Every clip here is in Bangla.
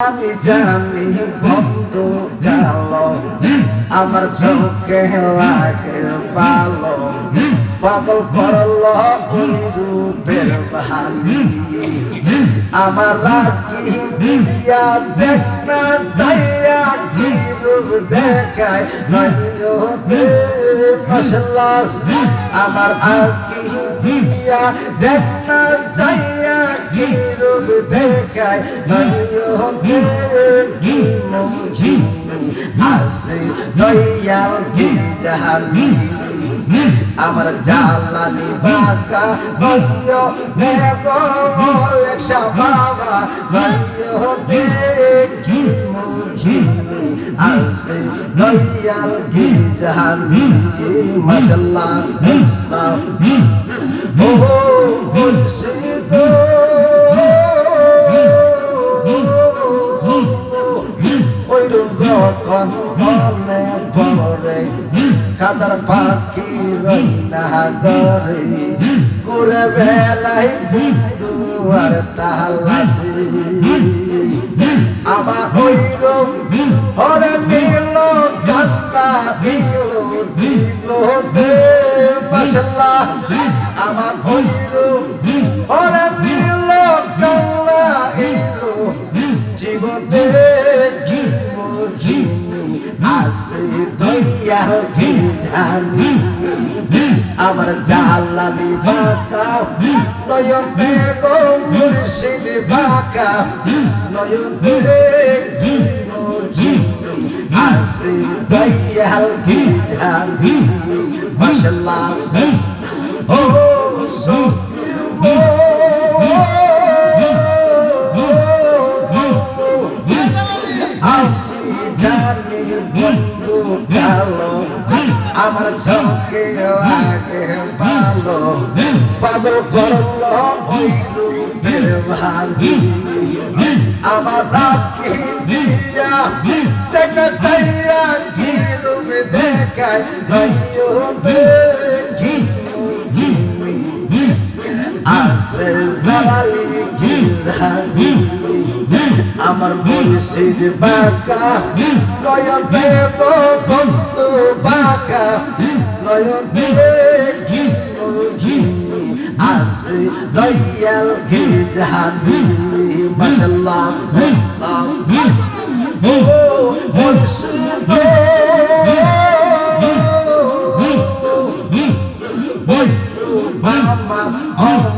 আমি জানি বন্ধু গেল আমার চোখে লাগে ভালো পাগল করল আমার রাখি দিয়া দেখ না যাইয়া কি রূপ দেখায় নইও রে মশলা আমার আকি দিয়া দেখ না যাইয়া রূপ দেখায় আসে দয়াল কি আমার জালালি বাকা নইও নেগো লেখা বাবা নইও রে আসে দয়াল কি মাশাল্লাহ ও মুর্শিদ কাতার পাখি রইনা করে ঘুরে বেলাই দুয়ার তালাসি আমার ওই রূপ ওরে নীল কান্তা দিল দিল মাসাল্লাহ আমার ওই রূপ ওরে নীল কান্তা ইলো জীবনে দয়াল কি জানি আমার জালালি বাঁকা নয়ন দেখো মুর্শিদ বাঁকা নয়ন আছে দয়াল কি জানি মাশাল্লাহ। ও আপনি জানি কালো আমার চোখে লাগে ভালো। পাগল করল ওই আমার রাখি দিয়া দেখা চাইয়া কি রূপ দেখায় নইও দেখি আছে জালালি আমার মুর্শিদ বাঁকা নয়ন দেব বন্ধু বাঁকা নয়ন আছে দয়াল কি জাহানি মাশাল্লাহ ও মুর্শিদ বাবা অমন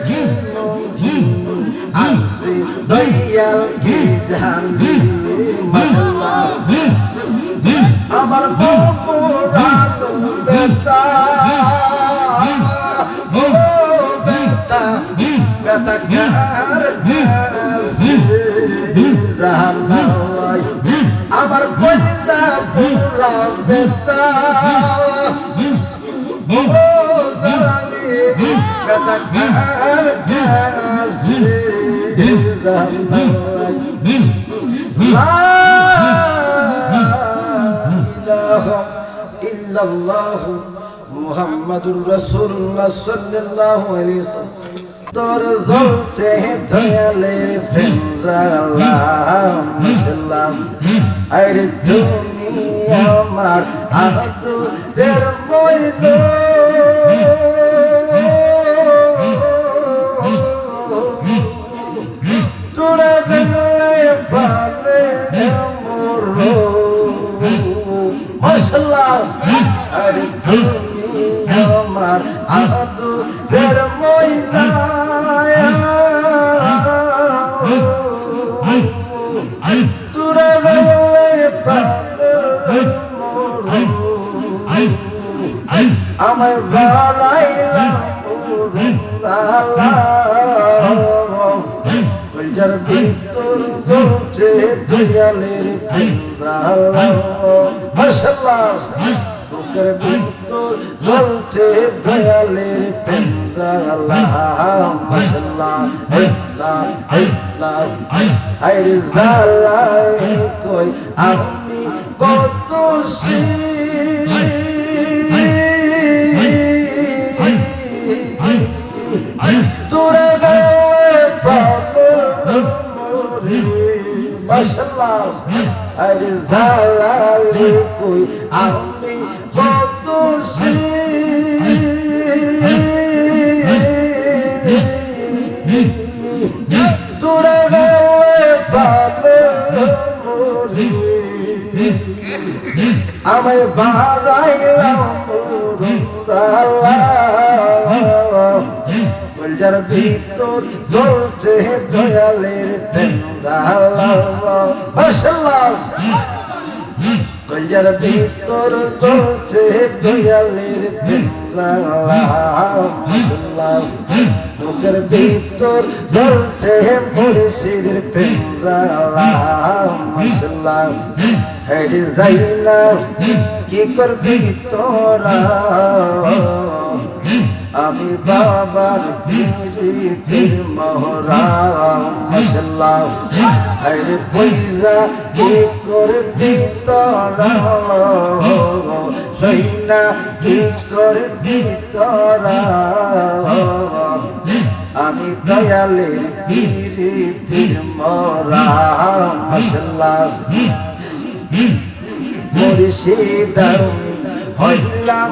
দয়াল কি জাহানি মাশাল্লাহ আমার বপুরানো বেতা ও বেতা বেতা কার রাহালাই আমার কলিজা পুরা বেতা ও জালালি বেতা কার কাছে মুহাম্মাদুর রাসূলুল্লাহ সাল্লাল্লাহু আলাইহি ওয়াসাল্লাম তোর জ্বলছে দয়ালের প্রেম জালাম আরে তুমি আমার আদরের মইদ কই আমি কত তোরা গেলে মাশাআল্লাহ আরে জালালে কই আমি আমায় বাজাইলাম কলজার ভিতর জ্বলছে দয়ালের কলজার ভিতর জ্বলছে দয়ালের প্রেম মুখের ভিতর জ্বলছে মুর্শিদের প্রেম হেডি কি করবি তোরা? আমি বাবার পীড়িতের মহরা মশলা হেডি পয়সা কি করবি তোরা? সইনা কি করবি তোরা? আমি দয়ালের পীড়িতের মরা মশলা মুর্শিদ আমি হইলাম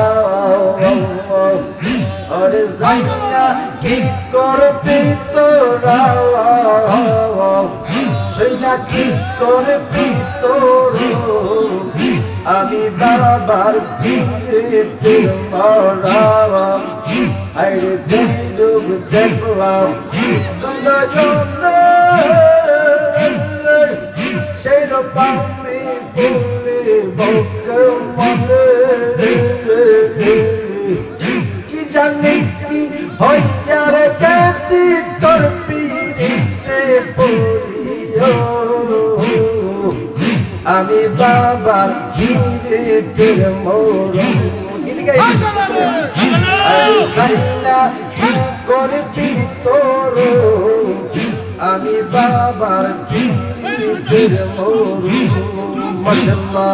না কি করবি তোরা সেই না কি করবি তোর আমি বাবার গিরিতের মরা আইরে যেই লোক দেখলাম। সেই পিড়িতের মোর কি করবি তোর আমি বাবার পীরের মরু মশলা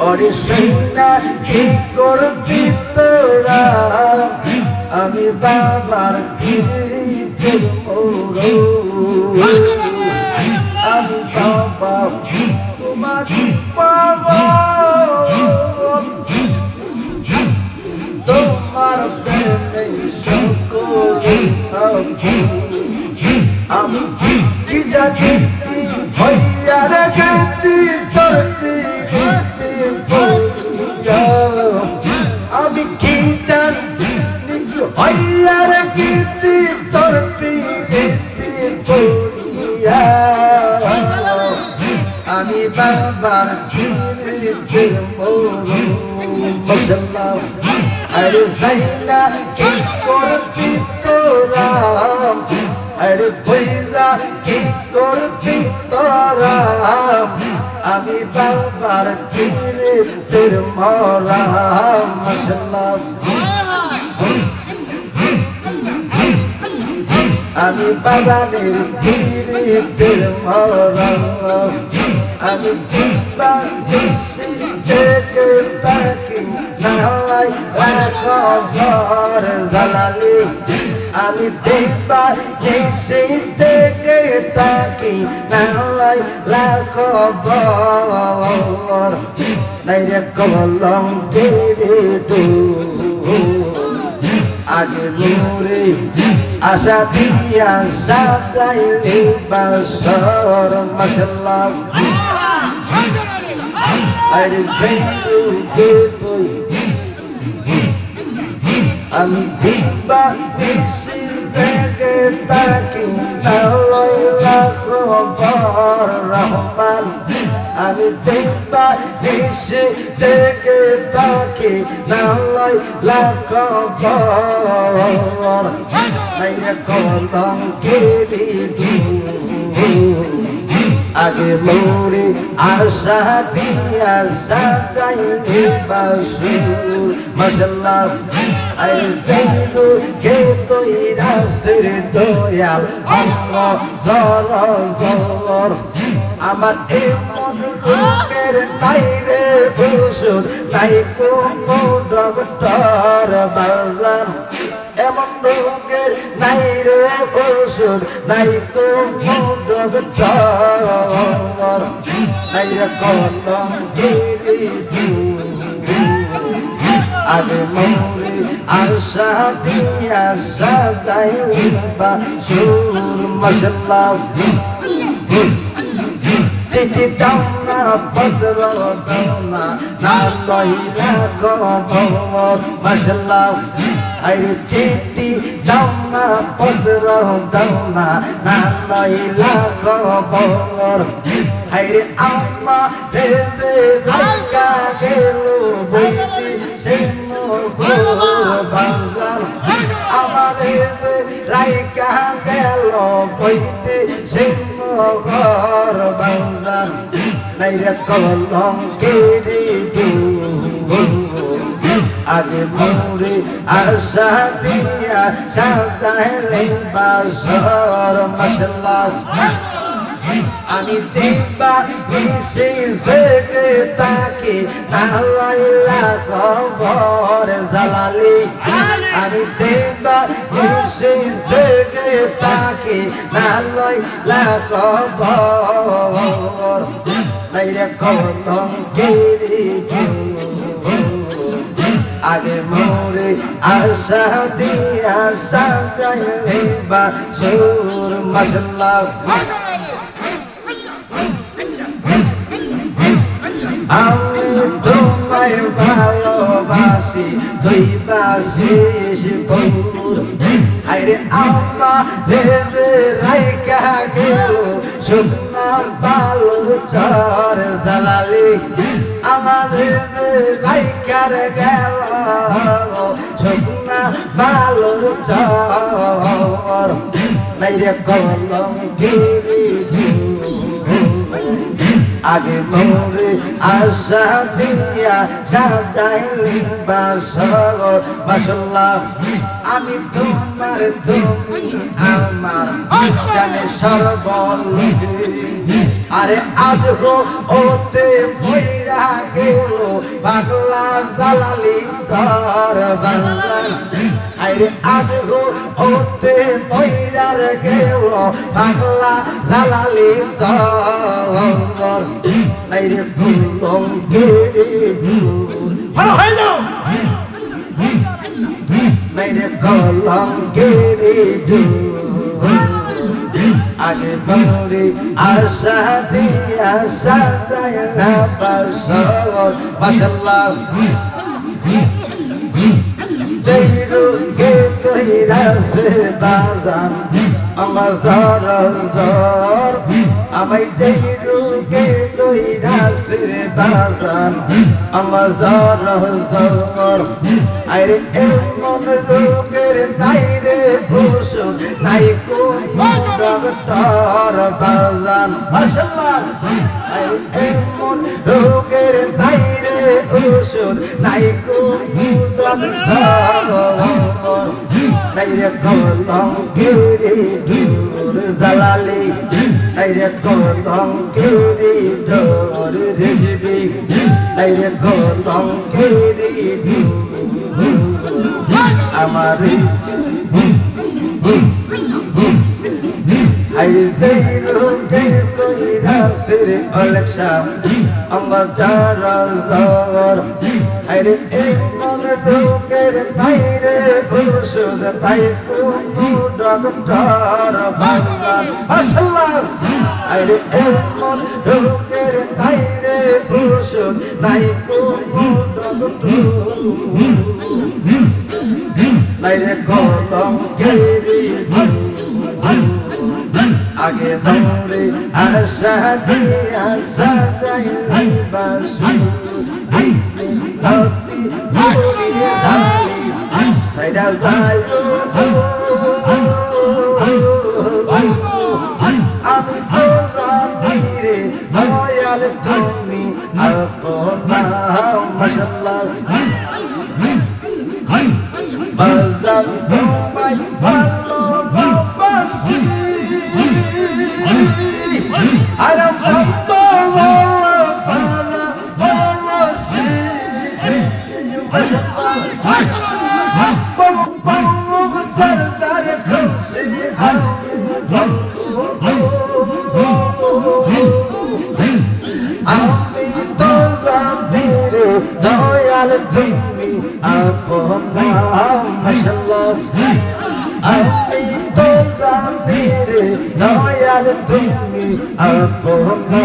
অরে সৈনা কি করবি তোরা আমি বাবার পীরের মরু আমি বাবা তোমার তোমার প্রেমে সকল আমি কি জানি হইয়া রেখেছি? আরে যাইনা কি করবি তোরা আরে পয়সা কি করবি তোরা আমি বাবার পীরে তোর মরা মশলা আমি বাগানের পীরে তোর মরা আমি বেশি থেকে তাকি নালাই খবর জালালি আমি দেখবার বেশি থেকে তাকি নালাই খবর নাই রে কলম কেড়ে আগে মোরে আশা দিয়া সাজাইলে বাসর মাসাল্লাহ আরে ফেরুকে তুই আমি দিবা নিশি থেকে তাকি লইলা খবর রহমান আমি দিবা নিশি থেকে তাকি লইলা খবর নাইরে কলম কেলি আগে মোরে আশা দিয়া সাজাইলে বাসুর। মাসাল্লাহ আরে সেইলু কে তৈরা সির দয়াল। আল্লাহ জর জর আমার এমন রোগের নাই রে ওষুধ নাই কোনো ডক্টর বাজার এমন রোগের নাই রে ওষুধ নাই কোনো ডক্টর নাই রে আগে মৌরি আশা দিয়া সাজাইবা সুর মশলা। চিঠি দাও না পদ্র দাও না না লইলা গবর মশলা। আরে চিঠি দাও না পদ্র দাও না না লইলা গবর হাইরে আম্মা, রে রে লাইকা গেল বইতি সে বাজার। আমার রে রাইকা গেল বইতে সে ঘর বাজার। নাই রে কলম কেড়ে আগে মোরে আশা দিয়া সাজাইলে বাসর মশলা আমি দেখবা মিশে থেকে তাকে না লইলা খবর জালালি। আমি দেখবা মিশে থেকে তাকে না লইলা খবর নাই রে কলম কেড়ে আগে মোরে আশা দিয়া সাজাইলে বা সুর মশলা। আমি তোমায় ভালোবাসি তুই বাসিস বন্ধুর আরে আমা রে রে রাইকা গেল। বালুর চর জালালি। আমাদের রাইকার গেল। শুকনা বালুর চর। নাই রে কলম গিরি আগে মোরে আশা দিয়া সাজাইলি বাসর। বাসল্লা আমি তোমার তুমি আমার জানে সর্বলোকে। আরে আজ গো ওতে গেল পাগলা জালালি তর বাংলা। আরে আজ গো ওতে মইরার গেল পাগলা জালালি তর নাইরে কুলম কেড়ে ভালো, হয়ে যাও। নাইরে কলম কেড়ে আগে বৌরে আশা দিয়া সাজাইলা বাসর মাসাল্লাহ যেই রোগে তৈরা সে বাজান, আমার জর জর আমায় যেই রোগে তৈরা সে বাজান, আমার জর জর আরে এমন রোগের নাই রে ওষুধ নাই কোন ডক্টর বাজান মাশাআল্লাহ। এমন রোগের নাই রে ওষুধ নাই কোন ডক্টর নাই রে কলম কেড়ে দূর জালালি নাই রে কলম কেড়ে দূর রেজবি। নাই কলম কেড়ে দূর আমার আমার যারা আইরে এই মন লোকের নাই রে খুশ ওষুধ কোনো ডক্টর বাংলার মাশাল্লাহ। আরে এমন রোগের নাই রে ওষুধ নাই কোনো ডক্টর। নাই রে কলম কেরি আগে দিয়ে আশা যাইলি বাসু। হাতি মরিয়ে ধারি সাইডা যায় আমি তো জানি রে দয়াল, তুমি আপনা মাশাল্লাহ বাজার তোমায় আর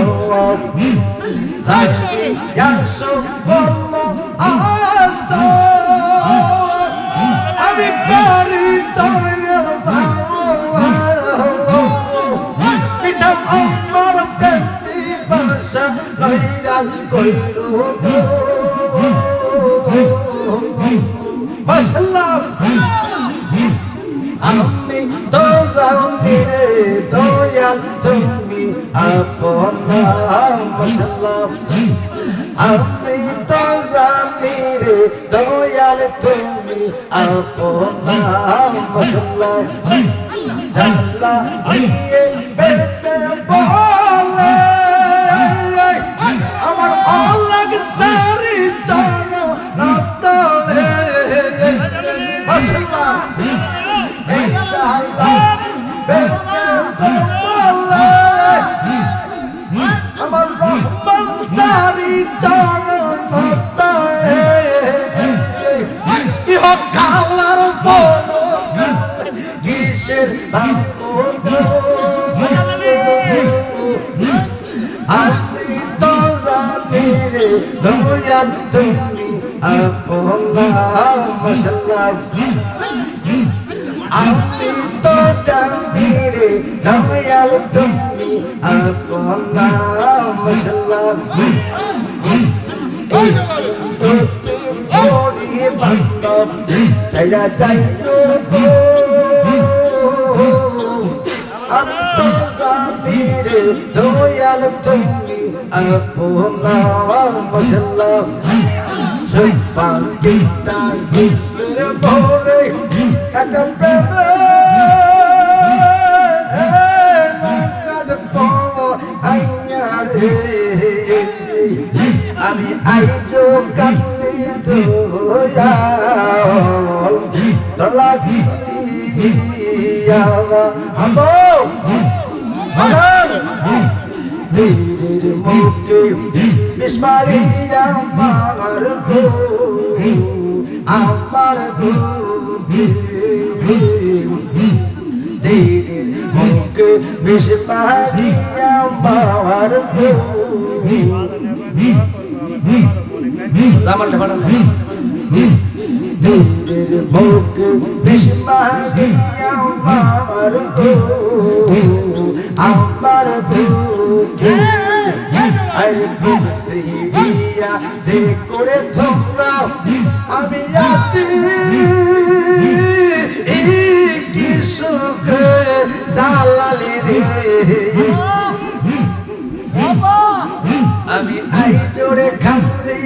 আপনা সাক্ষী আসো মাশাল্লাহ আপনা মশলা মরিয়ে বান্ধব চাইরা যাইলো আমি তো জানি রে দয়াল, তুমি আপনা মশলা সবাঙ্গিটা কিসের ভরে একটা প্রেমে কান্দি দয়াল তোর লাগিয়া আমো আই জোরে খান্দি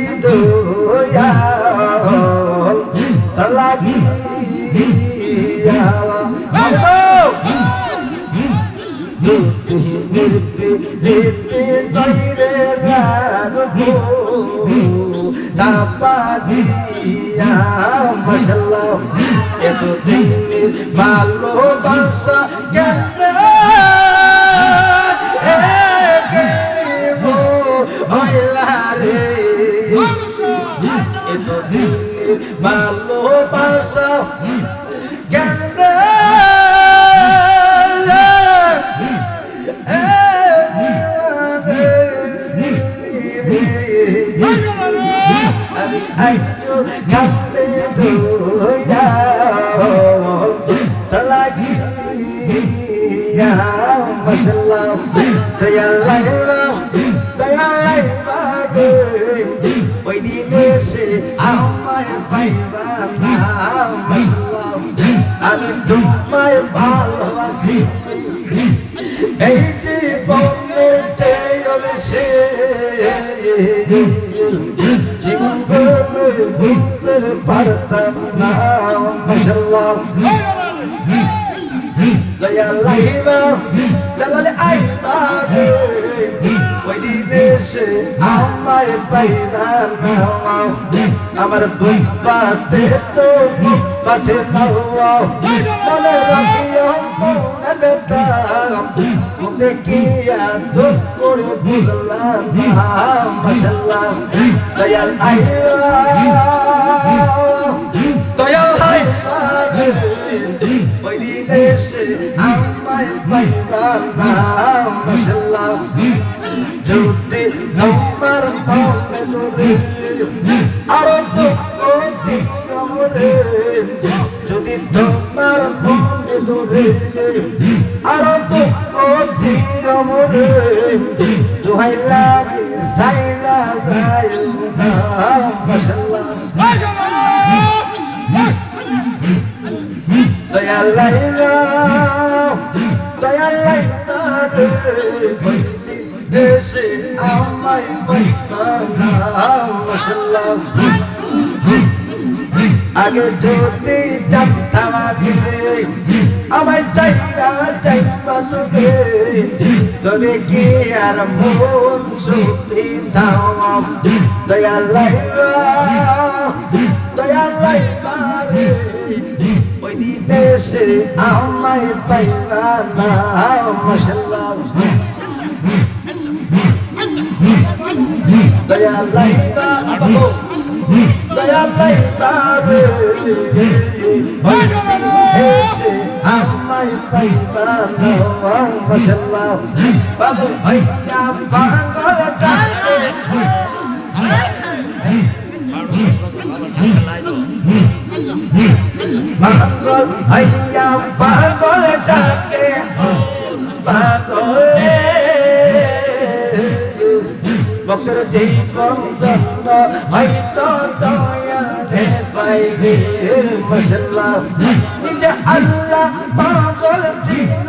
আমি আইজো কান্দে দোয়া তলাকি মশলা আমায় পাইবা না আমার বুক পাটে তো, বুক পাটে নাও মনে রাখিও, মনে বেতা দেখিয়া দুঃখ করে বুঝলাম মশাল্লাহ দয়াল আইবা দয়াল আইবা ওই দিনে সে মশাল্লাহ ধরে মরে যদি তোমার মনে ধরে মাশাল্লাহ আগে যদি জানতাম আমি, আমায় চাইরা চাইবা তোকে। তবে কি আর মন সুবিধাম দয়া লাইবা দয়া লাইবা রে। ওই দিনে সে আমায় পাইবা না, মশাল্লাহ। দয়া লাইবা বাবু দয়া লাইবা রে ওই দিনে সে আমায় পাইবা মশাল্লাহ বাবু ভাইয়া ডাকে। পাগল ভাইয়া পাগল ডাকে। পাগলে ভক্তের যেই দণ্ড হয়তো দয়া দে পাইবে মশলা। নিজে আল্লাহ পাগল ছিল।